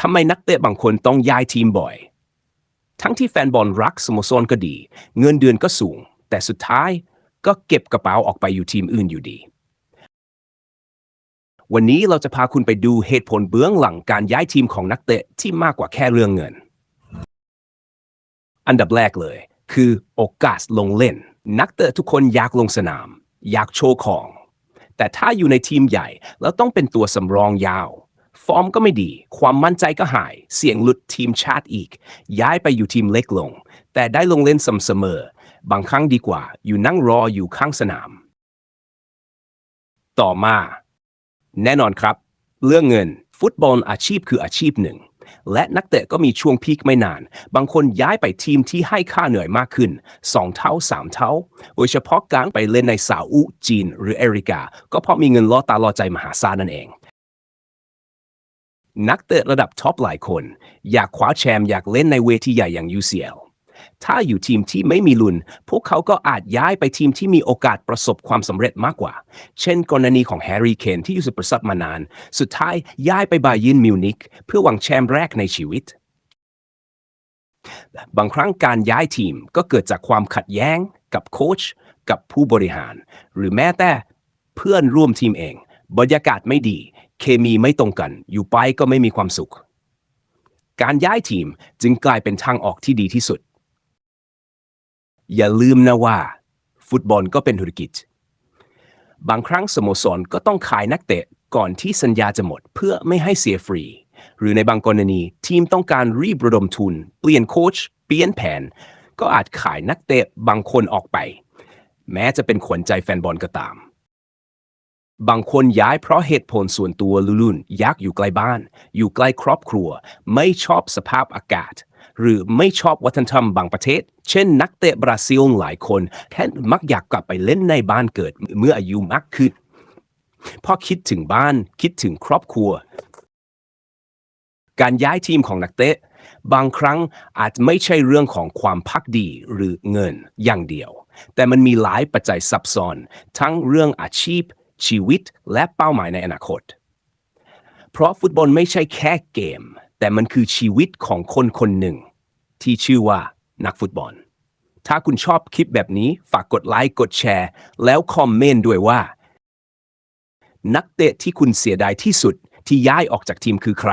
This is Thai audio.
ทำไมนักเตะบางคนต้องย้ายทีมบ่อย ทั้งที่แฟนบอลรักสโมสรก็ดี เงินเดือนก็สูง แต่สุดท้ายก็เก็บกระเป๋าออกไปอยู่ทีมอื่นอยู่ดี วันนี้เราจะพาคุณไปดูเหตุผลเบื้องหลังการย้ายทีมของนักเตะที่มากกว่าแค่เรื่องเงิน อันดับแรกเลย คือโอกาสลงเล่น นักเตะทุกคนอยากลงสนาม อยากโชว์ของ แต่ถ้าอยู่ในทีมใหญ่แล้วต้องเป็นตัวสำรองยาว ฟอร์มก็ไม่ดี ความมั่นใจก็หาย เสี่ยงหลุดทีมชาติอีก ย้ายไปอยู่ทีมเล็กลง แต่ได้ลงเล่นสมเสมอ บางครั้งดีกว่า อยู่นั่งรออยู่ข้างสนาม ต่อมา แน่นอนครับ เรื่องเงิน ฟุตบอลอาชีพคืออาชีพหนึ่ง และนักเตะก็มีช่วงพีคไม่นาน บางคนย้ายไปทีมที่ให้ค่าเหนื่อยมากขึ้น 2 เท่า 3 เท่า โดยเฉพาะการไปเล่นในซาอุจีน หรืออเมริกา ก็เพราะมีเงินล่อตาล่อใจมหาศาลนั่นเอง นักเตะระดับท็อปหลายคน อยากคว้าแชมป์อยากเล่นในเวทีใหญ่อย่าง UCL ถ้าอยู่ทีมที่ไม่มีลุน พวกเขาก็อาจย้ายไปทีมที่มีโอกาสประสบความสำเร็จมากกว่า เช่นกรณีของแฮร์รี่เคนที่อยู่สุดประสับมานาน สุดท้ายย้ายไปบายินมิวนิกเพื่อหวังแชมป์แรกในชีวิต บางครั้งการย้ายทีมก็เกิดจากความขัดแย้ง กับโค้ชกับผู้บริหาร หรือแม้แต่เพื่อนร่วมทีมเอง บรรยากาศไม่ดี เคมีไม่ตรงกัน อยู่ไปก็ไม่มีความสุข การย้ายทีมจึงกลายเป็นทางออกที่ดีที่สุด อย่าลืมนะว่า ฟุตบอลก็เป็นธุรกิจ บางครั้งสโมสรก็ต้องขายนักเตะก่อนที่สัญญาจะหมดเพื่อไม่ให้เสียฟรี หรือในบางกรณีทีมต้องการรีบระดมทุน เปลี่ยนโค้ชเปลี่ยนแผน ก็อาจขายนักเตะบางคนออกไป แม้จะเป็นขวัญใจแฟนบอลก็ตาม บางคนย้ายเพราะเหตุผลส่วนตัวลุ่นๆอยากอยู่ใกล้บ้าน อยู่ใกล้ครอบครัว ไม่ชอบสภาพอากาศ หรือไม่ชอบวัฒนธรรมบางประเทศ เช่น นักเตะบราซิลหลายคนแค่มักอยากกลับไปเล่นในบ้านเกิดเมื่ออายุมากขึ้นพราะคิดถึงบ้านคิดถึงครอบครัว การย้ายทีมของนักเตะ บางครั้งอาจไม่ใช่เรื่องของความพักดีหรือเงินอย่างเดียว แต่มันมีหลายปัจจัยซับซ้อน ทั้งเรื่องอาชีพ ชีวิตและเป้าหมายในอนาคต เพราะฟุตบอลไม่ใช่แค่เกม แต่มันคือชีวิตของคนคนหนึ่ง ที่ชื่อว่านักฟุตบอล ถ้าคุณชอบคลิปแบบนี้ฝากกดไลค์กดแชร์ แล้วคอมเมนต์ด้วยว่า นักเตะที่คุณเสียดายที่สุดที่ย้ายออกจากทีมคือใคร